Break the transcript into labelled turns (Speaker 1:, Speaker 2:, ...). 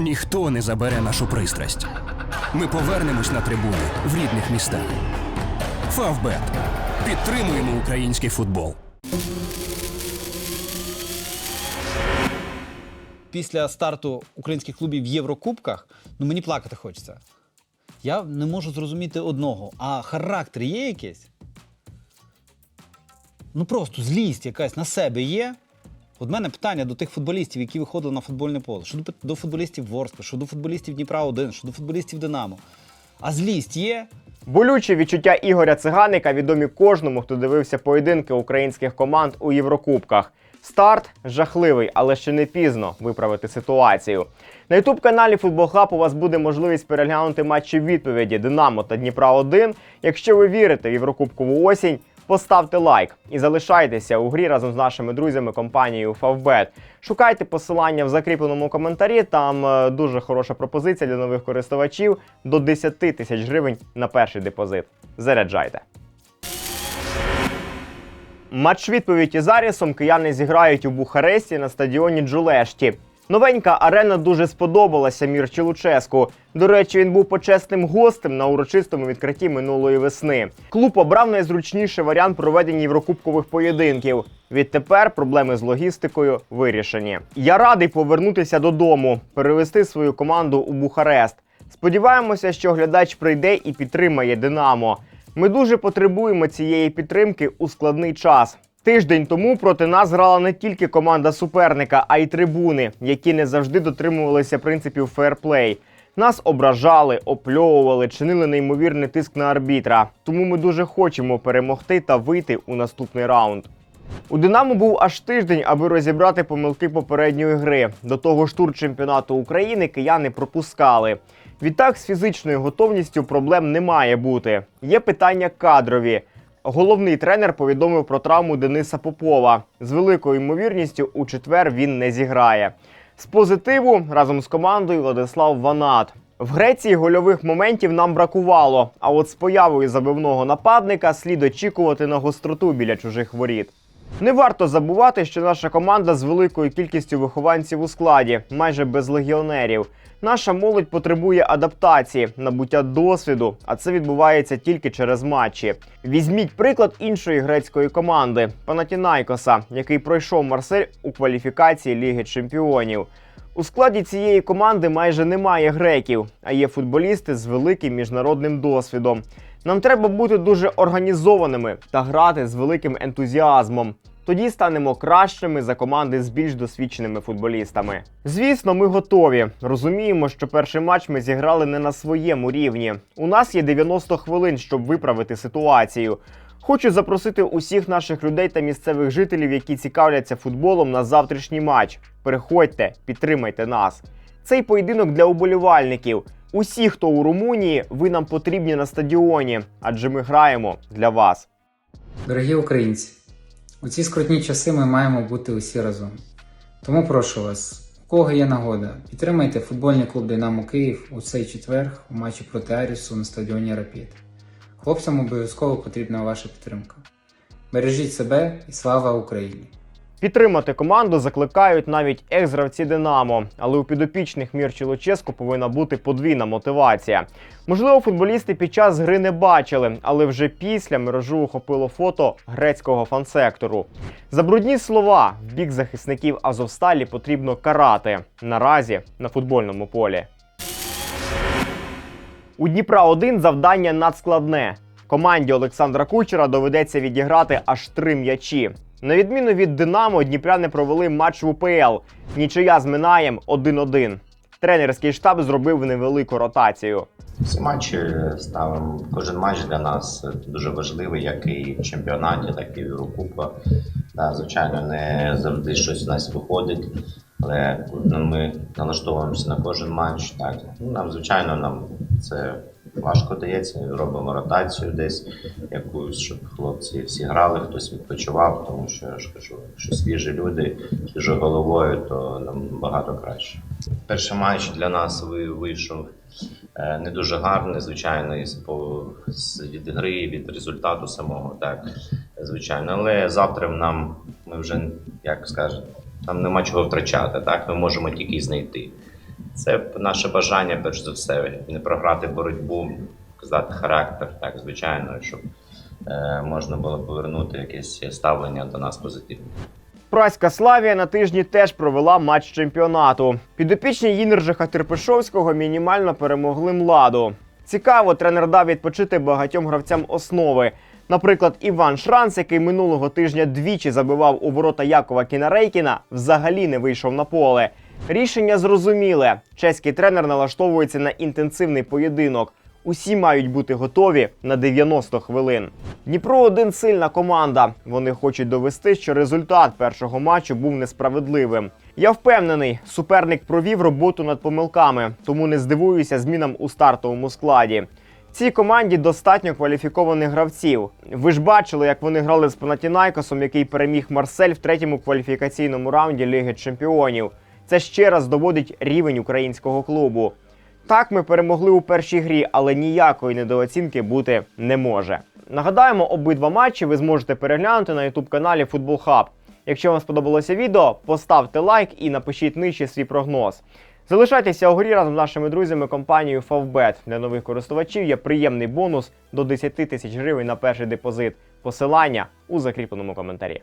Speaker 1: Ніхто не забере нашу пристрасть. Ми повернемось на трибуни в рідних містах. Фавбет. Підтримуємо український футбол.
Speaker 2: після старту українських клубів в Єврокубках, ну мені плакати хочеться. Я не можу зрозуміти одного. А характер є якийсь? Ну просто злість якась на себе є. От мене питання до тих футболістів, які виходили на футбольне поле, що до, футболістів Ворскла, що до футболістів Дніпра 1, що до футболістів Динамо. А злість є?
Speaker 3: Болючі відчуття Ігоря Циганика відомі кожному, хто дивився поєдинки українських команд у Єврокубках. Старт жахливий, але ще не пізно виправити ситуацію. На ютуб каналі Футбол Хаб у вас буде можливість переглянути матчі відповіді Динамо та Дніпра 1. Якщо ви вірите в Єврокубкову осінь, поставте лайк і залишайтеся у грі разом з нашими друзями компанією Favbet. Шукайте посилання в закріпленому коментарі. Там е, дуже хороша пропозиція для нових користувачів до 10 тисяч гривень на перший депозит. Заряджайте. Матч відповідь із Арісом кияни зіграють у Бухаресті на стадіоні Джулешті. Новенька арена дуже сподобалася Мірчі Луческу. До речі, він був почесним гостем на урочистому відкритті минулої весни. Клуб обрав найзручніший варіант проведення єврокубкових поєдинків. Відтепер проблеми з логістикою вирішені. Я радий повернутися додому, перевести свою команду у Бухарест. Сподіваємося, що глядач прийде і підтримає Динамо. Ми дуже потребуємо цієї підтримки у складний час. Тиждень тому проти нас грала не тільки команда суперника, а й трибуни, які не завжди дотримувалися принципів фейрплей. Нас ображали, опльовували, чинили неймовірний тиск на арбітра. Тому ми дуже хочемо перемогти та вийти у наступний раунд. У Динамо був аж тиждень, аби розібрати помилки попередньої гри. До того ж тур чемпіонату України кияни пропускали. Відтак, з фізичною готовністю проблем не має бути. Є питання кадрові. Головний тренер повідомив про травму Дениса Попова. З великою ймовірністю у четвер він не зіграє. З позитиву разом з командою Владислав Ванат. В Греції гольових моментів нам бракувало. А от з появою забивного нападника слід очікувати на гостроту біля чужих воріт. Не варто забувати, що наша команда з великою кількістю вихованців у складі, майже без легіонерів. Наша молодь потребує адаптації, набуття досвіду, а це відбувається тільки через матчі. Візьміть приклад іншої грецької команди Панатінайкоса, який пройшов Марсель у кваліфікації Ліги Чемпіонів. У складі цієї команди майже немає греків, а є футболісти з великим міжнародним досвідом. Нам треба бути дуже організованими та грати з великим ентузіазмом. Тоді станемо кращими за команди з більш досвідченими футболістами. Звісно, ми готові. Розуміємо, що перший матч ми зіграли не на своєму рівні. У нас є 90 хвилин, щоб виправити ситуацію. Хочу запросити усіх наших людей та місцевих жителів, які цікавляться футболом на завтрашній матч. Приходьте, підтримайте нас. Цей поєдинок для уболівальників. Усі, хто у Румунії, ви нам потрібні на стадіоні, адже ми граємо для вас.
Speaker 4: Дорогі українці, у ці скрутні часи ми маємо бути усі разом. Тому прошу вас, у кого є нагода, підтримайте футбольний клуб Динамо Київ у цей четверг у матчі проти Арісу на стадіоні Рапід. Хлопцям обов'язково потрібна ваша підтримка. Бережіть себе і слава Україні!
Speaker 3: Підтримати команду закликають навіть екс-гравці Динамо, але у підопічних Мірчі Луческу повинна бути подвійна мотивація. Можливо, футболісти під час гри не бачили, але вже після мережу охопило фото грецького фансектору. За брудні слова в бік захисників Азовсталі потрібно карати наразі на футбольному полі. У Дніпра 1 завдання надскладне. Команді Олександра Кучера доведеться відіграти аж три м'ячі. На відміну від Динамо, дніпряни провели матч в УПЛ. Нічия з Минаєм 1-1. Тренерський штаб зробив невелику ротацію.
Speaker 5: Всі матчі ставимо. Кожен матч для нас дуже важливий, як і в чемпіонаті, так і в Єврокубках. Да, звичайно, не завжди щось у нас виходить, але ну, ми налаштовуємося на кожен матч. Так. Ну, нам, звичайно, нам це важко дається. Робимо ротацію десь якусь, щоб хлопці всі грали, хтось відпочивав, тому що я ж кажу, якщо свіжі люди, свіжою головою, то нам багато краще. Перший матч для нас вийшов е, не дуже гарний, звичайно, із по від гри, від результату самого, так звичайно. Але завтра нам ми вже як скажемо, там нема чого втрачати. Так, ми можемо тільки знайти. Це наше бажання, перш за все, не програти боротьбу, показати характер, так, звичайно, щоб е, можна було повернути якесь ставлення до нас позитивне.
Speaker 3: Праська Славія на тижні теж провела матч чемпіонату. Підопічні Їнержиха Терпишовського мінімально перемогли младу. Цікаво, тренер дав відпочити багатьом гравцям основи. Наприклад, Іван Шранц, який минулого тижня двічі забивав у ворота Якова Кінарейкіна, взагалі не вийшов на поле. Рішення зрозуміле. Чеський тренер налаштовується на інтенсивний поєдинок. Усі мають бути готові на 90 хвилин. Дніпро один сильна команда. Вони хочуть довести, що результат першого матчу був несправедливим. Я впевнений, суперник провів роботу над помилками, тому не здивуюся змінам у стартовому складі. Цій команді достатньо кваліфікованих гравців. Ви ж бачили, як вони грали з Панатінайкосом, який переміг Марсель в третьому кваліфікаційному раунді Ліги Чемпіонів. Це ще раз доводить рівень українського клубу. Так, ми перемогли у першій грі, але ніякої недооцінки бути не може. Нагадаємо, обидва матчі ви зможете переглянути на youtube каналі Football Hub. Якщо вам сподобалося відео, поставте лайк і напишіть нижче свій прогноз. Залишайтеся у грі разом з нашими друзями компанією Favbet. Для нових користувачів є приємний бонус до 10 тисяч гривень на перший депозит. Посилання у закріпленому коментарі.